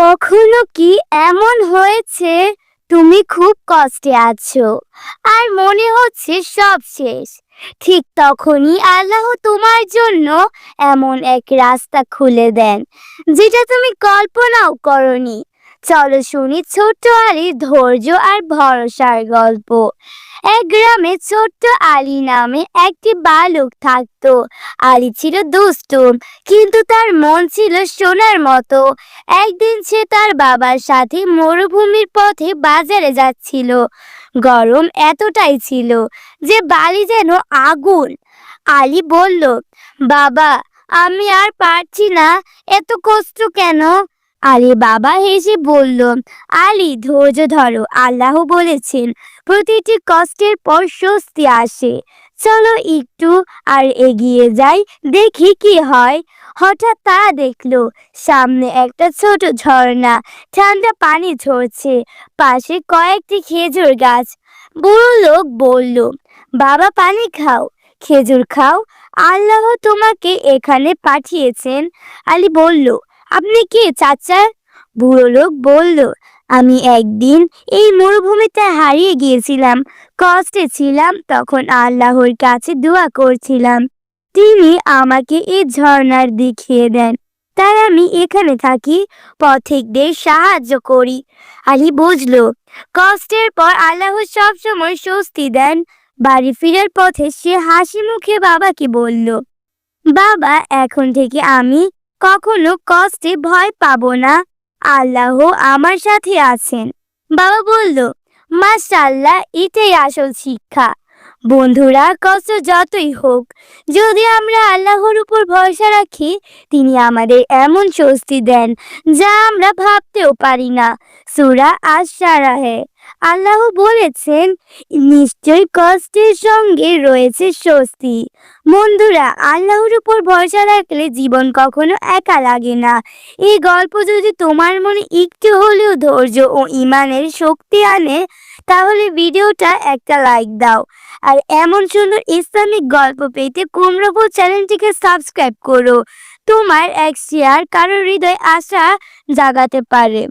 কখনো কি এমন হয়েছে? তুমি খুব কষ্টে আছো। আর মনে হচ্ছে সব শেষ। ঠিক তখনই আল্লাহ তোমার জন্য এমন এক রাস্তা খুলে দেন, যেটা তুমি কল্পনাও করনি। চলো শুনি ছোট্ট আলীর ধৈর্য আর ভরসার গল্প। এক গ্রামে ছোট্ট আলী নামে একটি বালক থাকতো। আলী ছিল দুষ্টুম কিন্তু তার মন ছিল সোনার মতো। একদিন সে তার বাবার সাথে মরুভূমির পথে বাজারে যাচ্ছিল। গরম এতটাই ছিল যে বালি যেন আগুন। আলী বলল, বাবা, আমি আর পারছি না, এত কষ্ট কেন? আলী বাবা হেসে বলল আলী, ধৈর্য ধরো, আল্লাহ বলেছেন, প্রতিটি কষ্টের পর স্বস্তি আসে। চলো একটু আর এগিয়ে যাই, দেখি কি হয়। হঠাৎ তারা দেখল, সামনে একটা ছোট ঝর্ণা, ঠান্ডা পানি ঝরছে, পাশে কয়েকটি খেজুর গাছ। বুড়ো লোক বলল, বাবা, পানি খাও, খেজুর খাও, আল্লাহ তোমাকে এখানে পাঠিয়েছেন। আলী বলল আপনি কে, চাচা? বুড়ো লোক বলল, আমি একদিন এই মরুভূমিতে হারিয়ে গিয়েছিলাম, কষ্টে ছিলাম, তখন আল্লাহর কাছে দোয়া করছিলাম। তিনি আমাকে এই ঝর্ণার দেখিয়ে দেন, তাই আমি এখানে থাকি, পথিকদের সাহায্য করি। আলী বুঝলো, কষ্টের পর আল্লাহ সবসময় স্বস্তি দেন। বাড়ি ফেরার পথে সে হাসি মুখে বাবাকে বলল, বাবা, এখন থেকে আমি কখনো কষ্টে ভয় পাবো না। আল্লাহ আমার সাথে আছেন। বাবা বলল মাশাল্লাহ এটাই আসল শিক্ষা। বন্ধুরা কষ্ট যতই হোক, যদি আমরা আল্লাহর উপর ভরসা রাখি, তিনি আমাদের এমন স্বস্তি দেন যা আমরা ভাবতেও পারি না। সুরা আশারাহে আল্লাহ বলেছেন নিশ্চয় কষ্টের সঙ্গে রয়েছে স্বস্তি। বন্ধুরা, আল্লাহর উপর ভরসা রাখলে জীবন কখনো একা লাগে না। এই গল্প যদি তোমার মনে একটু হলেও ধৈর্য ও ইমানের শক্তি আনে তাহলে ভিডিওটা একটা লাইক দাও। আর এমন সুন্দর ইসলামিক গল্প পেতে কুমড়োপুর চ্যানেলটিকে সাবস্ক্রাইব করো। তোমার এক শেয়ার কারোর হৃদয় আশা জাগাতে পারে।